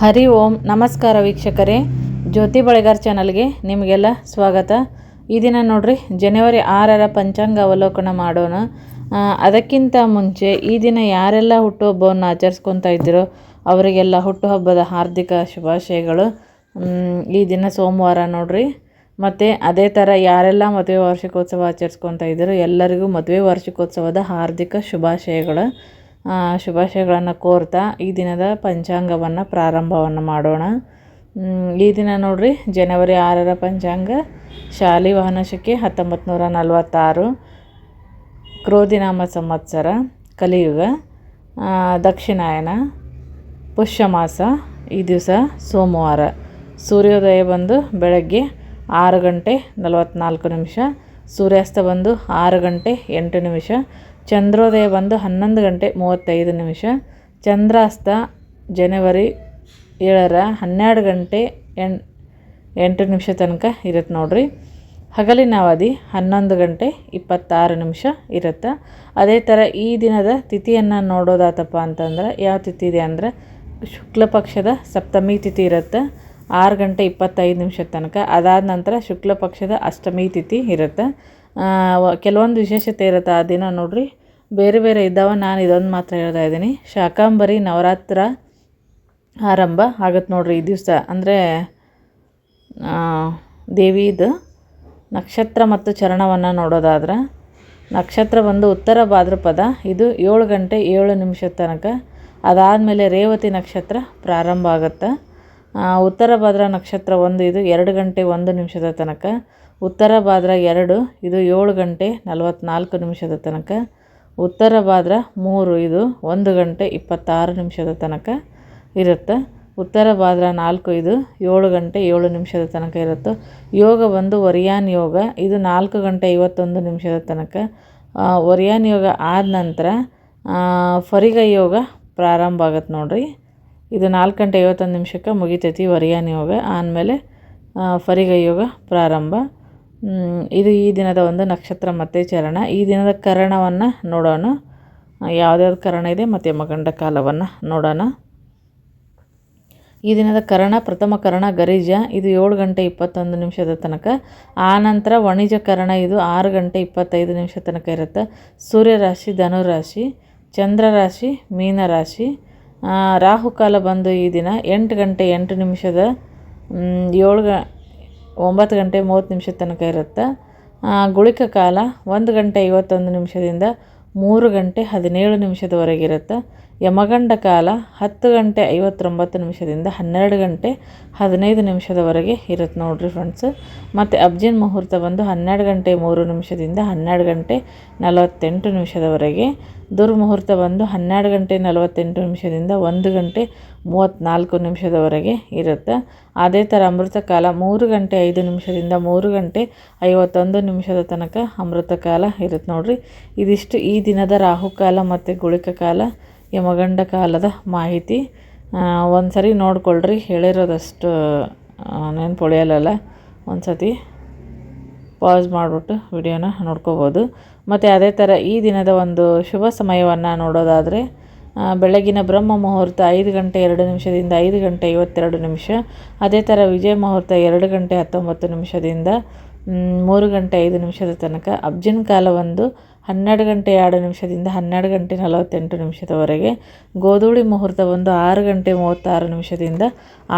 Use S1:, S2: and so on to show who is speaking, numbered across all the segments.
S1: ಹರಿ ಓಂ, ನಮಸ್ಕಾರ ವೀಕ್ಷಕರೇ. ಜ್ಯೋತಿ ಬಳೆಗಾರ್ ಚಾನಲ್ಗೆ ನಿಮಗೆಲ್ಲ ಸ್ವಾಗತ. ಈ ದಿನ ನೋಡ್ರಿ, ಜನವರಿ ಆರರ ಪಂಚಾಂಗ ಅವಲೋಕನ ಮಾಡೋಣ. ಅದಕ್ಕಿಂತ ಮುಂಚೆ ಈ ದಿನ ಯಾರೆಲ್ಲ ಹುಟ್ಟುಹಬ್ಬವನ್ನು ಆಚರಿಸ್ಕೊತಾ ಇದ್ದೀರೋ ಅವರಿಗೆಲ್ಲ ಹುಟ್ಟುಹಬ್ಬದ ಹಾರ್ದಿಕ ಶುಭಾಶಯಗಳು. ಈ ದಿನ ಸೋಮವಾರ ನೋಡ್ರಿ. ಮತ್ತು ಅದೇ ಥರ ಯಾರೆಲ್ಲ ಮದುವೆ ವಾರ್ಷಿಕೋತ್ಸವ ಆಚರಿಸ್ಕೊತಾ ಇದ್ದೀರೋ ಎಲ್ಲರಿಗೂ ಮದುವೆ ವಾರ್ಷಿಕೋತ್ಸವದ ಹಾರ್ದಿಕ ಶುಭಾಶಯಗಳು. ಶುಭಾಶಯಗಳನ್ನು ಕೋರ್ತಾ ಈ ದಿನದ ಪಂಚಾಂಗವನ್ನು, ಪ್ರಾರಂಭವನ್ನು ಮಾಡೋಣ. ಈ ದಿನ ನೋಡ್ರಿ, ಜನವರಿ ಆರರ ಪಂಚಾಂಗ, ಶಾಲಿ ವಾಹನಶಕ್ಕೆ ಹತ್ತೊಂಬತ್ತು ನೂರ ನಲವತ್ತಾರು ಕ್ರೋಧಿನಾಮ ಸಂವತ್ಸರ, ಕಲಿಯುಗ ದಕ್ಷಿಣಾಯನ ದಕ್ಷಿಣಾಯನ, ಪುಷ್ಯಮಾಸ, ಈ ದಿವಸ ಸೋಮವಾರ. ಸೂರ್ಯೋದಯ ಬಂದು ಬೆಳಗ್ಗೆ ಆರು ಗಂಟೆ ನಲವತ್ತ್ನಾಲ್ಕು ನಿಮಿಷ, ಸೂರ್ಯಾಸ್ತ ಬಂದು ಆರು ಗಂಟೆ ಎಂಟು ನಿಮಿಷ ಚಂದ್ರೋದಯ ಬಂದು ಹನ್ನೊಂದು ಗಂಟೆ ಮೂವತ್ತೈದು ನಿಮಿಷ. ಚಂದ್ರಾಸ್ತ, ಜನವರಿ ಏಳರ ಹನ್ನೆರಡು ಗಂಟೆ ಎಂ, ಎಂಟು ನಿಮಿಷ ತನಕ ಇರುತ್ತೆ ನೋಡ್ರಿ. ಹಗಲಿನ ಅವಧಿ ಹನ್ನೊಂದು ಗಂಟೆ ಇಪ್ಪತ್ತಾರು ನಿಮಿಷ ಇರುತ್ತೆ. ಅದೇ ಥರ ಈ ದಿನದ ತಿಥಿಯನ್ನು ನೋಡೋದಾತಪ್ಪ ಅಂತಂದ್ರೆ ಯಾವ ತಿಥಿ ಇದೆ ಅಂದರೆ ಶುಕ್ಲ ಪಕ್ಷದ ಸಪ್ತಮಿ ತಿಥಿ ಇರುತ್ತೆ. ಆರು ಗಂಟೆ ಇಪ್ಪತ್ತೈದು ನಿಮಿಷ ತನಕ. ಅದಾದ ನಂತರ ಶುಕ್ಲ ಪಕ್ಷದ ಅಷ್ಟಮಿ ತಿಥಿ ಇರುತ್ತೆ. ಕೆಲವೊಂದು ವಿಶೇಷತೆ ಇರುತ್ತೆ ಆ ದಿನ ನೋಡ್ರಿ. ಬೇರೆ ಬೇರೆ ಇದ್ದಾವೆ, ನಾನು ಇದೊಂದು ಮಾತ್ರ ಹೇಳ್ತಾ ಇದ್ದೀನಿ. ಶಾಕಾಂಬರಿ ನವರಾತ್ರ ಆರಂಭ ಆಗತ್ತೆ ನೋಡ್ರಿ ಈ ದಿವಸ. ಅಂದರೆ ದೇವಿದು ನಕ್ಷತ್ರ ಮತ್ತು ಚರಣವನ್ನು ನೋಡೋದಾದ್ರೆ, ನಕ್ಷತ್ರ ಬಂದು ಉತ್ತರ ಭಾದ್ರಪದ, ಇದು ಏಳು ಗಂಟೆ ಏಳು ನಿಮಿಷದ ತನಕ. ಅದಾದಮೇಲೆ ರೇವತಿ ನಕ್ಷತ್ರ ಪ್ರಾರಂಭ ಆಗುತ್ತೆ. ಉತ್ತರ ಭಾದ್ರ ನಕ್ಷತ್ರ ಒಂದು, ಇದು ಎರಡು ಗಂಟೆ ಒಂದು ನಿಮಿಷದ ತನಕ. ಉತ್ತರ ಭಾದ್ರ ಎರಡು, ಇದು ಏಳು ಗಂಟೆ ನಲವತ್ತ್ನಾಲ್ಕು ನಿಮಿಷದ ತನಕ. ಉತ್ತರ ಭಾದ್ರ ಮೂರು, ಇದು ಒಂದು ಗಂಟೆ ಇಪ್ಪತ್ತಾರು ನಿಮಿಷದ ತನಕ ಇರುತ್ತೆ. ಉತ್ತರ ಭಾದ್ರ ನಾಲ್ಕು, ಇದು ಏಳು ಗಂಟೆ ಏಳು ನಿಮಿಷದ ತನಕ ಇರುತ್ತೆ. ಯೋಗ ಬಂದು ಒರಿಯಾನ್ ಯೋಗ, ಇದು ನಾಲ್ಕು ಗಂಟೆ ಐವತ್ತೊಂದು ನಿಮಿಷದ ತನಕ. ವರಿಯಾನ್ ಯೋಗ ಆದ ನಂತರ ಫರಿಗ ಯೋಗ ಪ್ರಾರಂಭ ಆಗತ್ತೆ ನೋಡಿರಿ. ಇದು ನಾಲ್ಕು ಗಂಟೆ ಐವತ್ತೊಂದು ನಿಮಿಷಕ್ಕೆ ಮುಗಿತೈತಿ ವರಿಯಾನ್ ಯೋಗ. ಆದಮೇಲೆ ಫರಿಗ ಯೋಗ ಪ್ರಾರಂಭ. ಇದು ಈ ದಿನದ ಒಂದು ನಕ್ಷತ್ರ ಮತ್ತು ಚರಣ. ಈ ದಿನದ ಕರಣವನ್ನು ನೋಡೋಣ. ಯಾವ್ದ್ಯಾವ್ದು ಕರಣ ಇದೆ ಮತ್ತು ಮಗಂಡ ಕಾಲವನ್ನು ನೋಡೋಣ. ಈ ದಿನದ ಕರಣ, ಪ್ರಥಮ ಕರಣ ಗರಿಜ. ಇದು ಏಳು ಗಂಟೆ ಇಪ್ಪತ್ತೊಂದು ನಿಮಿಷದ ತನಕ. ಆನಂತರ ವಣಿಜ ಕರಣ. ಇದು ಆರು ಗಂಟೆ ಇಪ್ಪತ್ತೈದು ನಿಮಿಷ ತನಕ ಇರುತ್ತೆ. ಸೂರ್ಯ ರಾಶಿ ಚಂದ್ರರಾಶಿ ಮೀನರಾಶಿ ರಾಹುಕಾಲ ಬಂದು ಈ ದಿನ ಎಂಟು ಗಂಟೆ ಎಂಟು ನಿಮಿಷದ ಏಳು ಗ ಒಂಬತ್ತು ಗಂಟೆ ಮೂವತ್ತು ನಿಮಿಷದ ತನಕ ಇರುತ್ತೆ. ಗುಳಿಕ ಕಾಲ ಒಂದು ಗಂಟೆ ಐವತ್ತೊಂದು ನಿಮಿಷದಿಂದ ಮೂರು ಗಂಟೆ ಹದಿನೇಳು ನಿಮಿಷದವರೆಗೆ ಇರುತ್ತೆ. ಯಮಗಂಡ ಕಾಲ ಹತ್ತು ಗಂಟೆ ಐವತ್ತೊಂಬತ್ತು ನಿಮಿಷದಿಂದ ಹನ್ನೆರಡು ಗಂಟೆ ಹದಿನೈದು ನಿಮಿಷದವರೆಗೆ ಇರುತ್ತೆ ನೋಡಿರಿ ಫ್ರೆಂಡ್ಸ್ ಮತ್ತು ಅಬ್ಜಿನ್ ಮುಹೂರ್ತ ಬಂದು ಹನ್ನೆರಡು ಗಂಟೆ ಮೂರು ನಿಮಿಷದಿಂದ ಹನ್ನೆರಡು ಗಂಟೆ ನಲವತ್ತೆಂಟು ನಿಮಿಷದವರೆಗೆ. ದುರ್ಮುಹೂರ್ತ ಬಂದು ಹನ್ನೆರಡು ಗಂಟೆ ನಲವತ್ತೆಂಟು ನಿಮಿಷದಿಂದ ಒಂದು ಗಂಟೆ ಮೂವತ್ತ್ನಾಲ್ಕು ನಿಮಿಷದವರೆಗೆ ಇರುತ್ತೆ ಅದೇ ಥರ ಅಮೃತ ಕಾಲ ಮೂರು ಗಂಟೆ ಐದು ನಿಮಿಷದಿಂದ ಮೂರು ಗಂಟೆ ಐವತ್ತೊಂದು ನಿಮಿಷದ ತನಕ ಅಮೃತ ಕಾಲ ಇರುತ್ತೆ ನೋಡಿರಿ. ಇದಿಷ್ಟು ಈ ದಿನದ ರಾಹುಕಾಲ ಮತ್ತು ಗುಳಿಕ ಕಾಲ. ಯಮಗಂಡ ಕಾಲದ ಮಾಹಿತಿ ಒಂದು ಸರಿ ನೋಡ್ಕೊಳ್ರಿ. ಹೇಳಿರೋದಷ್ಟು ನೆನ್ಪು ಉಳಿಯಲ್ಲ ಒಂದು ಸತಿ ಪಾಸ್ ಮಾಡಿಬಿಟ್ಟು ವಿಡಿಯೋನ ನೋಡ್ಕೋಬೋದು. ಮತ್ತು ಅದೇ ಥರ ಈ ದಿನದ ಒಂದು ಶುಭ ಸಮಯವನ್ನು ನೋಡೋದಾದರೆ ಬೆಳಗಿನ ಬ್ರಹ್ಮ ಮುಹೂರ್ತ ಐದು ಗಂಟೆ ಎರಡು ನಿಮಿಷದಿಂದ ಐದು ಗಂಟೆ ಐವತ್ತೆರಡು ನಿಮಿಷ. ಅದೇ ಥರ ವಿಜಯ ಮುಹೂರ್ತ ಎರಡು ಗಂಟೆ ಹತ್ತೊಂಬತ್ತು ನಿಮಿಷದಿಂದ ಮೂರು ಗಂಟೆ ಐದು ನಿಮಿಷದ ತನಕ. ಅಬ್ಜಿನ್ ಕಾಲ ಒಂದು ಹನ್ನೆರಡು ಗಂಟೆ ಎರಡು ನಿಮಿಷದಿಂದ ಹನ್ನೆರಡು ಗಂಟೆ ನಲವತ್ತೆಂಟು ನಿಮಿಷದವರೆಗೆ ಗೋಧೂಳಿ ಮುಹೂರ್ತ ಒಂದು ಆರು ಗಂಟೆ ಮೂವತ್ತಾರು ನಿಮಿಷದಿಂದ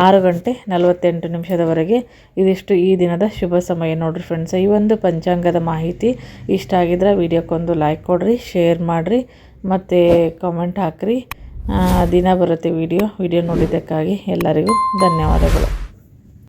S1: ಆರು ಗಂಟೆ ನಲವತ್ತೆಂಟು ನಿಮಿಷದವರೆಗೆ ಇದಿಷ್ಟು ಈ ದಿನದ ಶುಭ ಸಮಯ. ನೋಡಿರಿ ಫ್ರೆಂಡ್ಸ್ ಈ ಒಂದು ಪಂಚಾಂಗದ ಮಾಹಿತಿ ಇಷ್ಟ ಆಗಿದ್ರೆ ವಿಡಿಯೋಕ್ಕೊಂದು ಲೈಕ್ ಕೊಡಿರಿ ಶೇರ್ ಮಾಡಿರಿ, ಮತ್ತು ಕಾಮೆಂಟ್ ಹಾಕಿರಿ. ದಿನ ಬರುತ್ತೆ ವಿಡಿಯೋ ವಿಡಿಯೋ ನೋಡಿದ್ದಕ್ಕಾಗಿ ಎಲ್ಲರಿಗೂ ಧನ್ಯವಾದಗಳು.